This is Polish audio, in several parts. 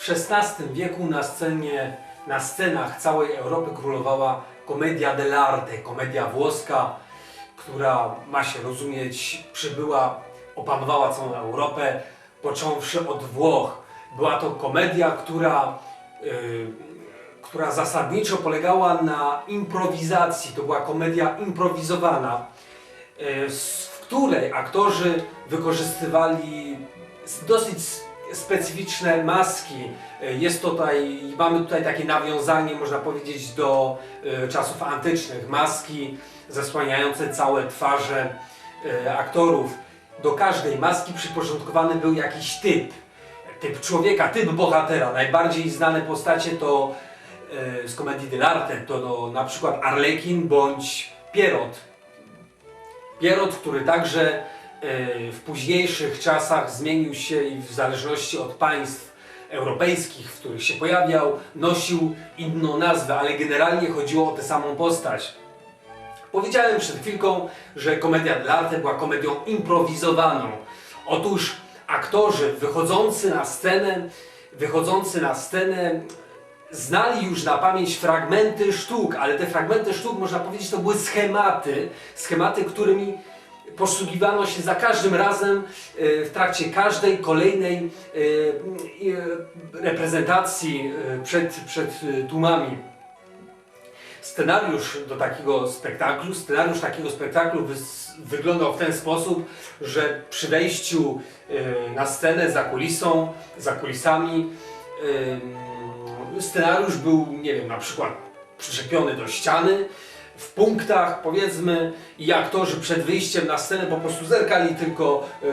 W XVI wieku na scenie, na scenach całej Europy królowała komedia dell'arte, komedia włoska, która ma się rozumieć, przybyła, opanowała całą Europę, począwszy od Włoch. Była to komedia, która, y, która zasadniczo polegała na improwizacji. To była komedia improwizowana, y, s- w której aktorzy wykorzystywali dosyć specyficzne maski. Y, Jest tutaj, mamy tutaj takie nawiązanie, można powiedzieć, do y, czasów antycznych. Maski zasłaniające całe twarze y, aktorów. Do każdej maski przyporządkowany był jakiś typ. Typ człowieka, typ bohatera. Najbardziej znane postacie to z komedii dell'arte to no, na przykład Arlekin bądź Pierrot. Pierrot, który także w późniejszych czasach zmienił się i w zależności od państw europejskich, w których się pojawiał, nosił inną nazwę, ale generalnie chodziło o tę samą postać. Powiedziałem przed chwilką, że komedia dell'arte była komedią improwizowaną. Otóż aktorzy wychodzący na scenę, wychodzący na scenę znali już na pamięć fragmenty sztuk, ale te fragmenty sztuk, można powiedzieć, to były schematy, schematy, którymi posługiwano się za każdym razem e, w trakcie każdej kolejnej e, e, reprezentacji przed, przed tłumami. Scenariusz do takiego spektaklu, scenariusz takiego spektaklu wyglądał w ten sposób, że przy wejściu na scenę za kulisą, za kulisami scenariusz był, nie wiem, na przykład przyczepiony do ściany w punktach powiedzmy i aktorzy przed wyjściem na scenę po prostu zerkali tylko e,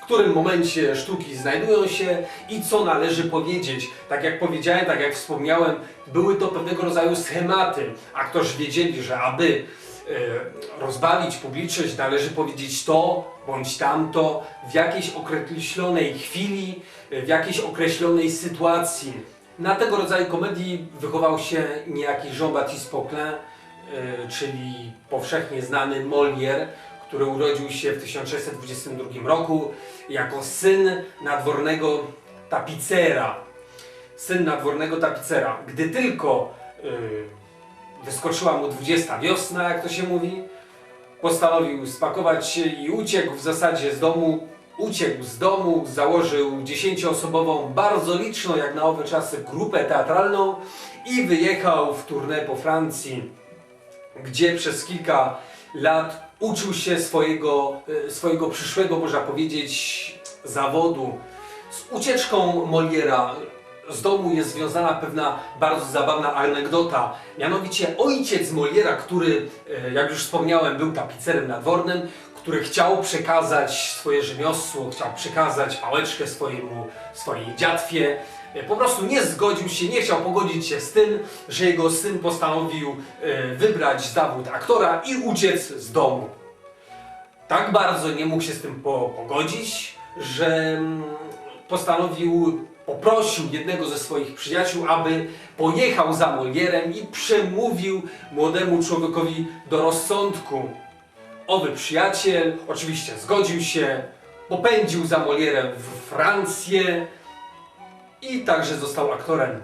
w którym momencie sztuki znajdują się i co należy powiedzieć. Tak jak powiedziałem, tak jak wspomniałem, były to pewnego rodzaju schematy. Aktorzy wiedzieli, że aby e, rozbawić publiczność należy powiedzieć to bądź tamto w jakiejś określonej chwili, e, w jakiejś określonej sytuacji. Na tego rodzaju komedii wychował się niejaki Jean-Baptiste Poquelin, czyli powszechnie znany Molière, który urodził się w 1622 roku jako syn nadwornego tapicera. Syn nadwornego tapicera. Gdy tylko y, wyskoczyła mu 20 wiosna, jak to się mówi, postanowił spakować się i uciekł w zasadzie z domu. Uciekł z domu, założył dziesięcioosobową, bardzo liczną jak na owe czasy grupę teatralną i wyjechał w tournée po Francji gdzie przez kilka lat uczył się swojego, e, swojego przyszłego, można powiedzieć, zawodu. Z ucieczką Moliera z domu jest związana pewna bardzo zabawna anegdota. Mianowicie ojciec Moliera, który, e, jak już wspomniałem, był tapicerem nadwornym, który chciał przekazać swoje rzemiosło, chciał przekazać pałeczkę swojemu, swojej dziatwie. E, Po prostu nie zgodził się, nie chciał pogodzić się z tym, że jego syn postanowił e, wybrać zawód aktora i uciec z domu. Tak bardzo nie mógł się z tym po, pogodzić, że mm, postanowił, poprosił jednego ze swoich przyjaciół, aby pojechał za Molierem i przemówił młodemu człowiekowi do rozsądku. Owy przyjaciel oczywiście zgodził się, popędził za Molierem w Francję i także został aktorem.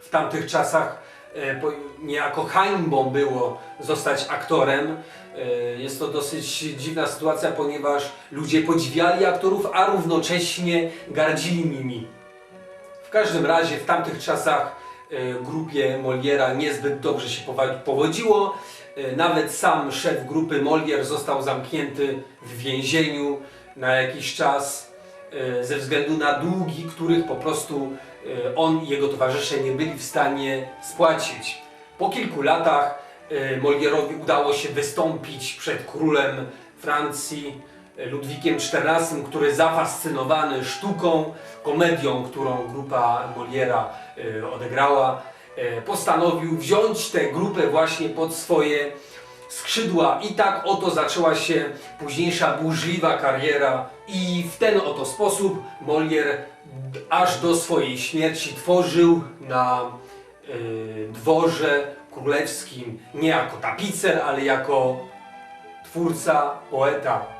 W tamtych czasach e, niejako hańbą było zostać aktorem. E, Jest to dosyć dziwna sytuacja, ponieważ ludzie podziwiali aktorów, a równocześnie gardzili nimi. W każdym razie w tamtych czasach grupie Moliera niezbyt dobrze się powodziło. E, Nawet sam szef grupy Molière został zamknięty w więzieniu na jakiś czas e, ze względu na długi, których po prostu e, on i jego towarzysze nie byli w stanie spłacić. Po kilku latach e, Molierowi udało się wystąpić przed królem Francji e, Ludwikiem XIV, który zafascynowany sztuką, komedią, którą grupa Moliera e, odegrała, e, postanowił wziąć tę grupę właśnie pod swoje skrzydła i tak oto zaczęła się późniejsza burzliwa kariera i w ten oto sposób Molière aż do swojej śmierci tworzył na y, dworze królewskim nie jako tapicer, ale jako twórca, poeta.